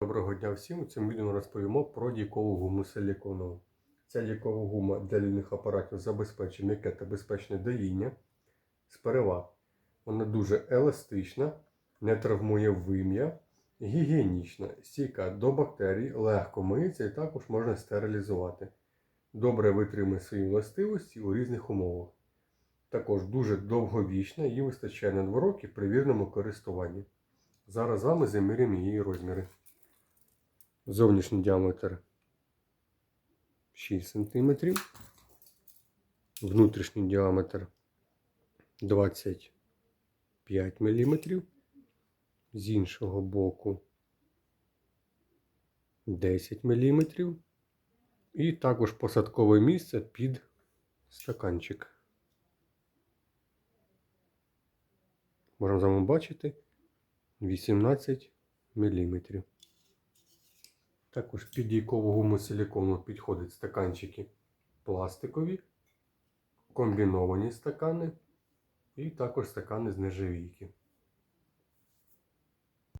Доброго дня всім! У цьому відео розповімо про дійкову гуму силіконову. Ця дійкова гума для лільних апаратів забезпечує м'яке та безпечне доїння з переваг. Вона дуже еластична, не травмує вим'я, гігієнічна, стійка до бактерій, легко миється і також можна стерилізувати. Добре витримує свої властивості у різних умовах. Також дуже довговічна, її вистачає на 2 роки при вірному користуванні. Зараз вами заміряємо її розміри. Зовнішній діаметр 6 см, внутрішній діаметр 25 мм, з іншого боку 10 мм, і також посадкове місце під стаканчик. Можемо з вами бачити 18 мм. Також під дійкову гуму силікону підходять стаканчики пластикові, комбіновані стакани і також стакани з нержавійки.